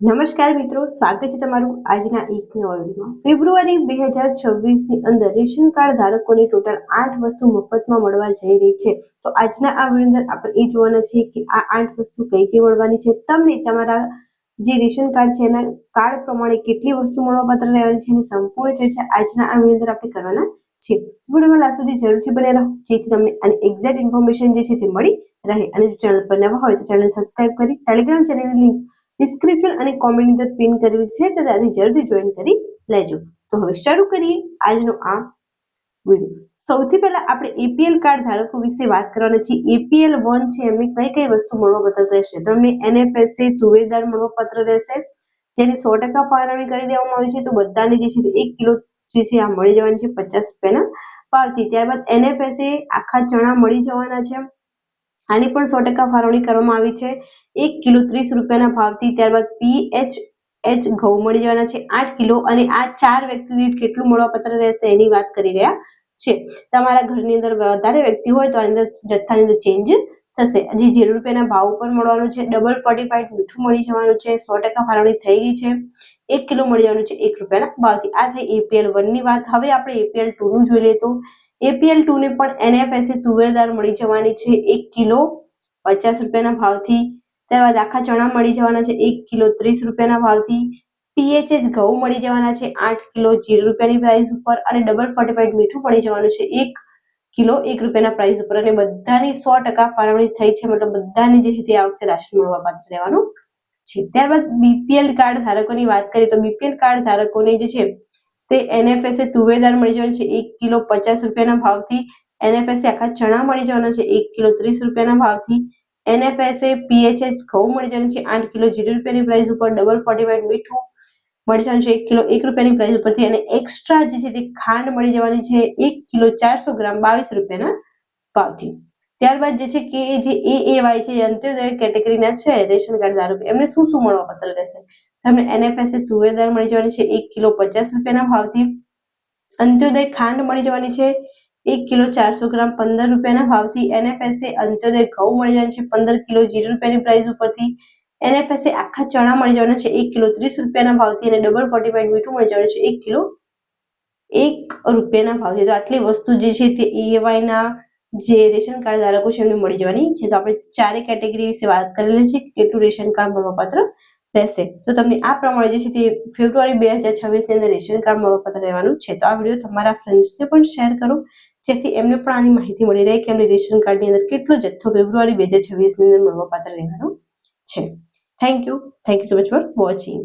નમસ્કાર મિત્રો, સ્વાગત છે તમારું આજના એક નવા ફેબ્રુઆરી બે હજાર છવ્વીસની અંદર રેશન કાર્ડ ધારકોને ટોટલ આઠ વસ્તુ મફતમાં મળવા જઈ રહી છે. તો આજના આ વીડિયો અંદર આપણે એ જોવાના છે કે આ આઠ વસ્તુ કઈ કઈ મળવાની છે. તમને તમારા જે રેશન કાર્ડ છે, એના કાર્ડ પ્રમાણે કેટલી વસ્તુ મળવાપાત્ર રહેવાની છે, એની સંપૂર્ણ ચર્ચા આજના આ વીડિયો અંદર આપણે કરવાના છે વિડીયોમાં લાસ્ટ સુધી જરૂરથી બને રહો, જેથી તમને આની એક્ઝેક્ટ ઇન્ફોર્મેશન જે છે તે મળી રહે. અને જો ચેનલ પર નવા હોય તો ચેનલ સબસ્ક્રાઇબ કરી ટેલિગ્રામ ચેનલની લિંક ડિસ્ક્રિપ્શન અને કોમેન્ટ અંદર પિન કરેલી છે તો ત્યાંથી જલ્દી જોઈન કરી લેજો. તો હવે શરૂ કરીએ આજનો આ વીડિયો સૌથી પહેલા આપણે એપીએલ કાર્ડ ધારકો વિશે વાત કરવાના છીએ. એપીએલ વન છે, એમને કઈ કઈ વસ્તુ મળવાપત્ર રહેશે? તો એમને એનએફએસએ તુવેદાર મળવાપત્ર રહેશે. જેને સો ટકા ફાળવણી કરી દેવામાં આવી છે. તો બધાને જે છે એક કિલો જે છે આ મળી જવાની છે પચાસ રૂપિયાના ભાવથી ત્યારબાદ એનએફએસએ આખા ચણા મળી જવાના છે. આની પણ સો ટકા ફાળવણી કરવામાં આવી છે. એક કિલો ત્રીસ રૂપિયાના ભાવથી ત્યારબાદ પીએચ એચ ઘઉં મળી જવાના છે આઠ કિલો અને આ ચાર વ્યક્તિ દીઠ કેટલું મળવાપત્ર રહેશે એની વાત કરી રહ્યા છે. તમારા ઘરની અંદર વધારે વ્યક્તિ હોય તો આની અંદર જથ્થાની અંદર ચેન્જ થશે. હજી જીરો રૂપિયાના ભાવ ઉપર મળવાનું છે. ડબલ ફોર્ટીફાઈડ મીઠું મળી જવાનું છે. સો ટકા ફાળવણી થઈ ગઈ છે. એક કિલો મળી જવાનું છે એક રૂપિયાના ભાવથી આ થઈ એપીએલ વનની વાત. હવે આપણે એપીએલ ટુ નું જોઈ લઈએ તો એપીએલ ટુ ને પણ એનએફએસએ તુવેરદાર મળી જવાની છે એક કિલો પચાસ રૂપિયાના ભાવથી. ત્યારબાદ આખા ચણા મળી જવાના છે એક કિલો ત્રીસ રૂપિયાના ભાવથી. પીએચએચ ઘઉં મળી જવાના છે આઠ કિલો જીરો રૂપિયાની પ્રાઇસ ઉપર અને ડબલ ફોર્ટીફાઈડ મીઠું મળી જવાનું છે એક કિલો એક રૂપિયાના પ્રાઇસ ઉપર. અને બધાની સો ટકા ફાળવણી થઈ છે. મતલબ બધાની જે છે તે આ વખતે રાશન મળવા પાત્ર રહેવાનું છે. ત્યારબાદ બીપીએલ કાર્ડ ધારકોની વાત કરીએ તો બીપીએલ કાર્ડ ધારકોને જે છે તે એનએફએસએ તુવેદાર મળી જવાનું છે. એક કિલો પચાસ રૂપિયાના ભાવથી એનએફએસએ આખા ચણા મળી જવાના છે. એક કિલો ત્રીસ રૂપિયાના ભાવથી એનએફએસએ પીએચએચ ઘઉં મળી જવાનું છે. આઠ કિલો જીરો રૂપિયાની પ્રાઇસ ઉપર ડબલ ફોર્ટીફાઈડ મીઠું મળી જવાનું છે. એક કિલો એક રૂપિયાની પ્રાઇસ ઉપરથી અને એક્સ્ટ્રા જે છે તે ખાંડ મળી જવાની છે. એક કિલો ચારસો ગ્રામ બાવીસ રૂપિયાના ભાવથી. ત્યારબાદ જે છે કે જે એ એ વાય છે અંત્યોદય કેટેગરીના છે, રેશન કાર્ડ ધારકો એમને શું શું મળવા પત્ર રહેશે? તમને એનએફએસએ તુવેરદાર મળી જવાની છે, એક કિલો પચાસ રૂપિયાના ભાવથી. અંત્યોદય ખાંડ મળી જવાની છે, એક કિલો ચારસો ગ્રામ, પંદર રૂપિયાના ભાવથી. એનએફએસએ અંત્યોદય ઘઉં મળી જવાની છે, પંદર કિલો જીરો રૂપિયાની પ્રાઇસ ઉપરથી. એનએફએસએ આખા ચણા મળી જવાના છે, એક કિલો ત્રીસ રૂપિયાના ભાવથી અને ડબલ ફોર્ટીફાઈડ મીઠું મળી જવાનું છે, એક કિલો એક રૂપિયાના ભાવથી. તો આટલી વસ્તુ જે છે તે ઈએવાયના જે રેશન કાર્ડ ધારકો છે એમને મળી જવાની છે. તો આપણે ચારે કેટેગરી વિશે વાત કરેલી છે. કેટલું રેશન કાર્ડ મળવાપાત્ર રહેશે. તો તમને આ પ્રમાણે જે છે તે ફેબ્રુઆરી બે હજાર છવ્વીસની અંદર રેશન કાર્ડ મળવાપાત્ર રહેવાનું છે. તો આ વીડિયો તમારા ફ્રેન્ડ્સને પણ શેર કરો. જેથી એમને પણ આની માહિતી મળી રહે કે એમને રેશન કાર્ડની અંદર કેટલો જથ્થો ફેબ્રુઆરી બે હજાર છવ્વીસની અંદર મળવાપાત્ર રહેવાનો છે. Thank you thank you so much for watching